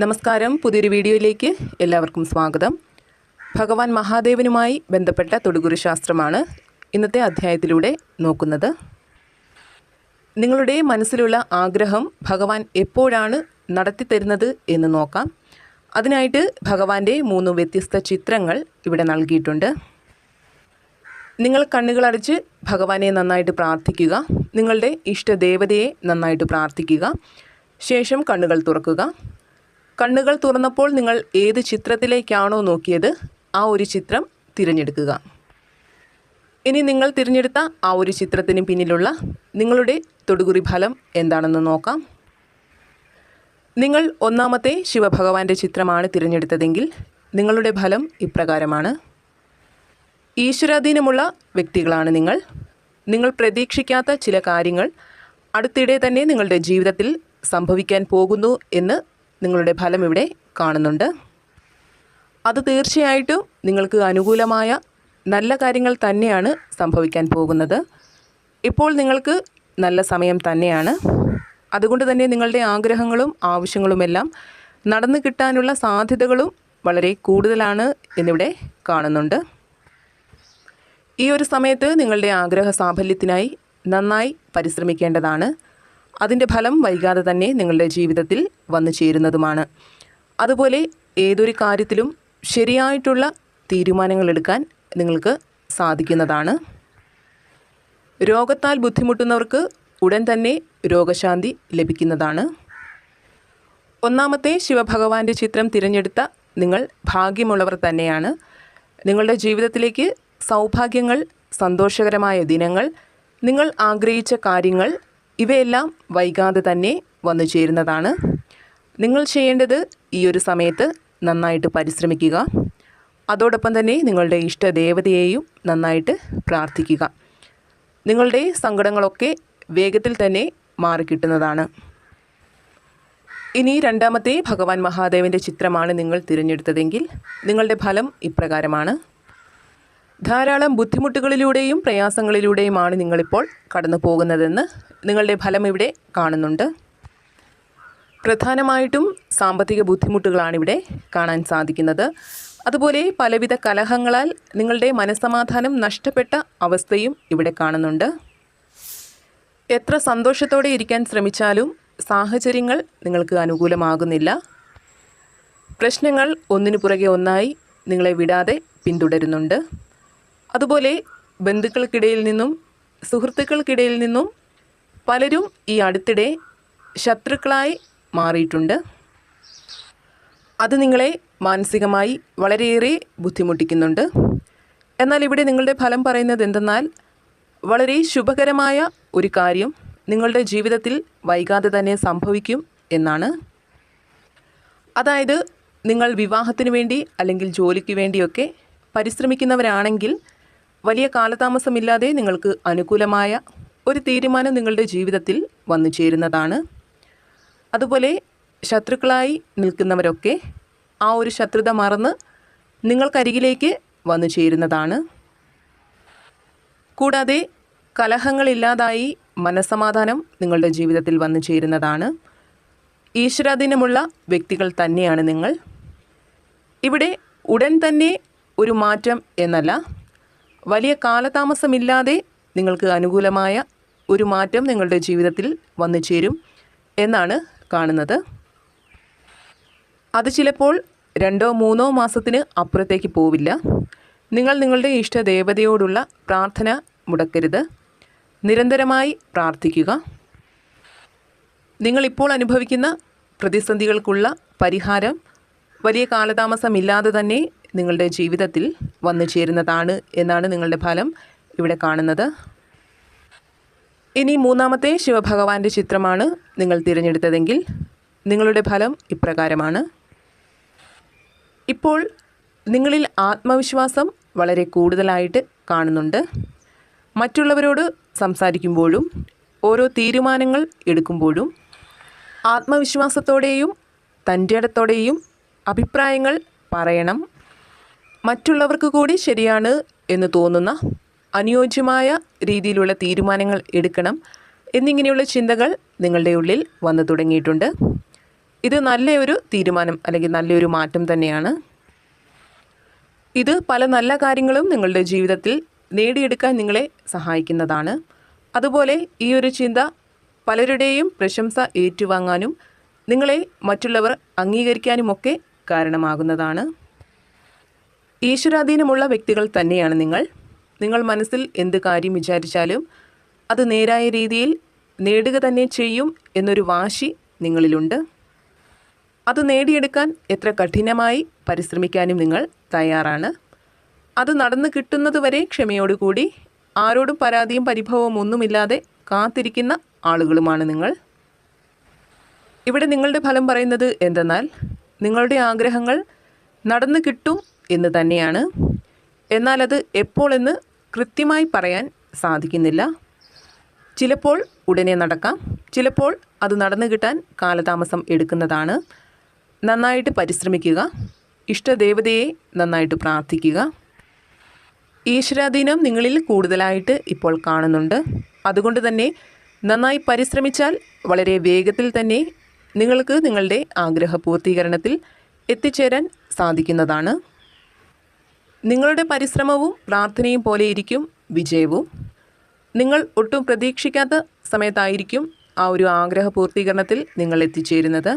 നമസ്കാരം. പുതിയൊരു വീഡിയോയിലേക്ക് എല്ലാവർക്കും സ്വാഗതം. ഭഗവാൻ മഹാദേവനുമായി ബന്ധപ്പെട്ട തൊടുകുറി ശാസ്ത്രമാണ് ഇന്നത്തെ അധ്യായത്തിലൂടെ നോക്കുന്നത്. നിങ്ങളുടെ മനസ്സിലുള്ള ആഗ്രഹം ഭഗവാൻ എപ്പോഴാണ് നടത്തിത്തരുന്നത് എന്ന് നോക്കാം. അതിനായിട്ട് ഭഗവാന്റെ മൂന്ന് വ്യത്യസ്ത ചിത്രങ്ങൾ ഇവിടെ നൽകിയിട്ടുണ്ട്. നിങ്ങൾ കണ്ണുകളടച്ച് ഭഗവാനെ നന്നായിട്ട് പ്രാർത്ഥിക്കുക. നിങ്ങളുടെ ഇഷ്ടദേവതയെ നന്നായിട്ട് പ്രാർത്ഥിക്കുക. ശേഷം കണ്ണുകൾ തുറക്കുക. കണ്ണുകൾ തുറന്നപ്പോൾ നിങ്ങൾ ഏത് ചിത്രത്തിലേക്കാണോ നോക്കിയത് ആ ഒരു ചിത്രം തിരഞ്ഞെടുക്കുക. ഇനി നിങ്ങൾ തിരഞ്ഞെടുത്ത ആ ഒരു ചിത്രത്തിന് പിന്നിലുള്ള നിങ്ങളുടെ തൊടുകുറി ഫലം എന്താണെന്ന് നോക്കാം. നിങ്ങൾ ഒന്നാമത്തെ ശിവഭഗവാന്റെ ചിത്രമാണ് തിരഞ്ഞെടുത്തതെങ്കിൽ നിങ്ങളുടെ ഫലം ഇപ്രകാരമാണ്. ഈശ്വരാധീനമുള്ള വ്യക്തികളാണ് നിങ്ങൾ. നിങ്ങൾ പ്രതീക്ഷിക്കാത്ത ചില കാര്യങ്ങൾ അടുത്തിടെ തന്നെ നിങ്ങളുടെ ജീവിതത്തിൽ സംഭവിക്കാൻ പോകുന്നു എന്ന് നിങ്ങളുടെ ഫലം ഇവിടെ കാണുന്നുണ്ട്. അത് തീർച്ചയായിട്ടും നിങ്ങൾക്ക് അനുകൂലമായ നല്ല കാര്യങ്ങൾ തന്നെയാണ് സംഭവിക്കാൻ പോകുന്നത്. ഇപ്പോൾ നിങ്ങൾക്ക് നല്ല സമയം തന്നെയാണ്. അതുകൊണ്ട് തന്നെ നിങ്ങളുടെ ആഗ്രഹങ്ങളും ആവശ്യങ്ങളുമെല്ലാം നടന്നു കിട്ടാനുള്ള സാധ്യതകളും വളരെ കൂടുതലാണ് എന്നിവിടെ കാണുന്നുണ്ട്. ഈ ഒരു സമയത്ത് നിങ്ങളുടെ ആഗ്രഹ സാഫല്യത്തിനായി നന്നായി പരിശ്രമിക്കേണ്ടതാണ്. അതിന്റെ ഫലം വൈകാതെ തന്നെ നിങ്ങളുടെ ജീവിതത്തിൽ വന്നു ചേരുന്നതുമാണ്. അതുപോലെ ഏതൊരു കാര്യത്തിലും ശരിയായിട്ടുള്ള തീരുമാനങ്ങൾ എടുക്കാൻ നിങ്ങൾക്ക് സാധിക്കുന്നതാണ്. രോഗത്താൽ ബുദ്ധിമുട്ടുന്നവർക്ക് ഉടൻ തന്നെ രോഗശാന്തി ലഭിക്കുന്നതാണ്. ഒന്നാമത്തെ ശിവഭഗവാന്റെ ചിത്രം തിരഞ്ഞെടുത്ത നിങ്ങൾ ഭാഗ്യമുള്ളവർ തന്നെയാണ്. നിങ്ങളുടെ ജീവിതത്തിലേക്ക് സൗഭാഗ്യങ്ങൾ സന്തോഷകരമായ ദിനങ്ങൾ നിങ്ങൾ ആഗ്രഹിച്ച കാര്യങ്ങൾ ഇവയെല്ലാം വൈകാതെ തന്നെ വന്നു ചേരുന്നതാണ്. നിങ്ങൾ ചെയ്യേണ്ടത് ഈ ഒരു സമയത്ത് നന്നായിട്ട് പരിശ്രമിക്കുക. അതോടൊപ്പം തന്നെ നിങ്ങളുടെ ഇഷ്ടദേവതയെയും നന്നായിട്ട് പ്രാർത്ഥിക്കുക. നിങ്ങളുടെ സങ്കടങ്ങളൊക്കെ വേഗത്തിൽ തന്നെ മാറിക്കിട്ടുന്നതാണ്. ഇനി രണ്ടാമത്തെ ഭഗവാൻ മഹാദേവന്റെ ചിത്രമാണ് നിങ്ങൾ തിരഞ്ഞെടുത്തതെങ്കിൽ നിങ്ങളുടെ ഫലം ഇപ്രകാരമാണ്. ധാരാളം ബുദ്ധിമുട്ടുകളിലൂടെയും പ്രയാസങ്ങളിലൂടെയുമാണ് നിങ്ങളിപ്പോൾ കടന്നു പോകുന്നതെന്ന് നിങ്ങളുടെ ഫലം ഇവിടെ കാണുന്നുണ്ട്. പ്രധാനമായിട്ടും സാമ്പത്തിക ബുദ്ധിമുട്ടുകളാണ് ഇവിടെ കാണാൻ സാധിക്കുന്നത്. അതുപോലെ പലവിധ കലഹങ്ങളാൽ നിങ്ങളുടെ മനസ്സമാധാനം നഷ്ടപ്പെട്ട അവസ്ഥയും ഇവിടെ കാണുന്നുണ്ട്. എത്ര സന്തോഷത്തോടെ ഇരിക്കാൻ ശ്രമിച്ചാലും സാഹചര്യങ്ങൾ നിങ്ങൾക്ക് അനുകൂലമാകുന്നില്ല. പ്രശ്നങ്ങൾ ഒന്നിനു പുറകെ ഒന്നായി നിങ്ങളെ വിടാതെ പിന്തുടരുന്നുണ്ട്. അതുപോലെ ബന്ധുക്കൾക്കിടയിൽ നിന്നും സുഹൃത്തുക്കൾക്കിടയിൽ നിന്നും പലരും ഈ അടുത്തിടെ ശത്രുക്കളായി മാറിയിട്ടുണ്ട്. അത് നിങ്ങളെ മാനസികമായി വളരെയേറെ ബുദ്ധിമുട്ടിക്കുന്നുണ്ട്. എന്നാൽ ഇവിടെ നിങ്ങളുടെ ഫലം പറയുന്നത് എന്തെന്നാൽ വളരെ ശുഭകരമായ ഒരു കാര്യം നിങ്ങളുടെ ജീവിതത്തിൽ വൈകാതെ തന്നെ സംഭവിക്കും എന്നാണ്. അതായത് നിങ്ങൾ വിവാഹത്തിന് വേണ്ടി അല്ലെങ്കിൽ ജോലിക്ക് വേണ്ടിയൊക്കെ പരിശ്രമിക്കുന്നവരാണെങ്കിൽ വലിയ കാലതാമസമില്ലാതെ നിങ്ങൾക്ക് അനുകൂലമായ ഒരു തീരുമാനം നിങ്ങളുടെ ജീവിതത്തിൽ വന്നു ചേരുന്നതാണ്. അതുപോലെ ശത്രുക്കളായി നിൽക്കുന്നവരൊക്കെ ആ ഒരു ശത്രുത മറന്ന് നിങ്ങൾക്കരികിലേക്ക് വന്നു ചേരുന്നതാണ്. കൂടാതെ കലഹങ്ങളില്ലാതായി മനസ്സമാധാനം നിങ്ങളുടെ ജീവിതത്തിൽ വന്നു ചേരുന്നതാണ്. ഈശ്വരാധീനമുള്ള വ്യക്തികൾ തന്നെയാണ് നിങ്ങൾ. ഇവിടെ ഉടൻ തന്നെ ഒരു മാറ്റം എന്നല്ല വലിയ കാലതാമസമില്ലാതെ നിങ്ങൾക്ക് അനുകൂലമായ ഒരു മാറ്റം നിങ്ങളുടെ ജീവിതത്തിൽ വന്നു ചേരും എന്നാണ് കാണുന്നത്. അത് ചിലപ്പോൾ രണ്ടോ മൂന്നോ മാസത്തിന് അപ്പുറത്തേക്ക് പോവില്ല. നിങ്ങൾ നിങ്ങളുടെ ഇഷ്ടദേവതയോടുള്ള പ്രാർത്ഥന മുടക്കരുത്. നിരന്തരമായി പ്രാർത്ഥിക്കുക. നിങ്ങളിപ്പോൾ അനുഭവിക്കുന്ന പ്രതിസന്ധികൾക്കുള്ള പരിഹാരം വലിയ കാലതാമസമില്ലാതെ തന്നെ നിങ്ങളുടെ ജീവിതത്തിൽ വന്നു ചേരുന്നതാണ് എന്നാണ് നിങ്ങളുടെ ഫലം ഇവിടെ കാണുന്നത്. ഇനി മൂന്നാമത്തെ ശിവഭഗവാന്റെ ചിത്രമാണ് നിങ്ങൾ തിരഞ്ഞെടുത്തതെങ്കിൽ നിങ്ങളുടെ ഫലം ഇപ്രകാരമാണ്. ഇപ്പോൾ നിങ്ങളിൽ ആത്മവിശ്വാസം വളരെ കൂടുതലായിട്ട് കാണുന്നുണ്ട്. മറ്റുള്ളവരോട് സംസാരിക്കുമ്പോഴും ഓരോ തീരുമാനങ്ങൾ എടുക്കുമ്പോഴും ആത്മവിശ്വാസത്തോടെയും തന്റെ ഇടത്തോടെയും അഭിപ്രായങ്ങൾ പറയണം മറ്റുള്ളവർക്ക് കൂടി ശരിയാണ് എന്ന് തോന്നുന്ന അനുയോജ്യമായ രീതിയിലുള്ള തീരുമാനങ്ങൾ എടുക്കണം എന്നിങ്ങനെയുള്ള ചിന്തകൾ നിങ്ങളുടെ ഉള്ളിൽ വന്നു തുടങ്ങിയിട്ടുണ്ട്. ഇത് നല്ലൊരു തീരുമാനം അല്ലെങ്കിൽ നല്ലൊരു മാറ്റം തന്നെയാണ്. ഇത് പല നല്ല കാര്യങ്ങളും നിങ്ങളുടെ ജീവിതത്തിൽ നേടിയെടുക്കാൻ നിങ്ങളെ സഹായിക്കുന്നതാണ്. അതുപോലെ ഈ ഒരു ചിന്ത പലരുടെയും പ്രശംസ ഏറ്റുവാങ്ങാനും നിങ്ങളെ മറ്റുള്ളവർ അംഗീകരിക്കാനുമൊക്കെ കാരണമാകുന്നതാണ്. ഈശ്വരാധീനമുള്ള വ്യക്തികൾ തന്നെയാണ് നിങ്ങൾ. നിങ്ങൾ മനസ്സിൽ എന്ത് കാര്യം വിചാരിച്ചാലും അത് നേരായ രീതിയിൽ നേടുക തന്നെ ചെയ്യും എന്നൊരു വാശി നിങ്ങളിലുണ്ട്. അത് നേടിയെടുക്കാൻ എത്ര കഠിനമായി പരിശ്രമിക്കാനും നിങ്ങൾ തയ്യാറാണ്. അത് നടന്നു കിട്ടുന്നതുവരെ ക്ഷമയോടുകൂടി ആരോടും പരാതിയും പരിഭവവും ഒന്നുമില്ലാതെ കാത്തിരിക്കുന്ന ആളുകളുമാണ് നിങ്ങൾ. ഇവിടെ നിങ്ങളുടെ ഫലം പറയുന്നത് എന്തെന്നാൽ നിങ്ങളുടെ ആഗ്രഹങ്ങൾ നടന്നു കിട്ടും എന്ന് തന്നെയാണ്. എന്നാൽ അത് എപ്പോൾ എന്ന് കൃത്യമായി പറയാൻ സാധിക്കുന്നില്ല. ചിലപ്പോൾ ഉടനെ നടക്കാം. ചിലപ്പോൾ അത് നടന്നു കിട്ടാൻ കാലതാമസം എടുക്കുന്നതാണ്. നന്നായിട്ട് പരിശ്രമിക്കുക. ഇഷ്ടദേവതയെ നന്നായിട്ട് പ്രാർത്ഥിക്കുക. ഈശ്വരാധീനം നിങ്ങളിൽ കൂടുതലായിട്ട് ഇപ്പോൾ കാണുന്നുണ്ട്. അതുകൊണ്ട് തന്നെ നന്നായി പരിശ്രമിച്ചാൽ വളരെ വേഗത്തിൽ തന്നെ നിങ്ങൾക്ക് നിങ്ങളുടെ ആഗ്രഹ പൂർത്തീകരണത്തിൽ എത്തിച്ചേരാൻ സാധിക്കുന്നതാണ്. നിങ്ങളുടെ പരിശ്രമവും പ്രാർത്ഥനയും പോലെയിരിക്കും വിജയവും. നിങ്ങൾ ഒട്ടും പ്രതീക്ഷിക്കാത്ത സമയത്തായിരിക്കും ആ ഒരു ആഗ്രഹ പൂർത്തീകരണത്തിൽ നിങ്ങൾ എത്തിച്ചേരുന്നത്.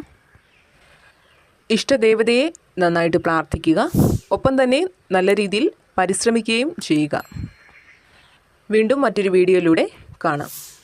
ഇഷ്ടദേവതയെ നന്നായിട്ട് പ്രാർത്ഥിക്കുക. ഒപ്പം തന്നെ നല്ല രീതിയിൽ പരിശ്രമിക്കുകയും ചെയ്യുക. വീണ്ടും മറ്റൊരു വീഡിയോയിലൂടെ കാണാം.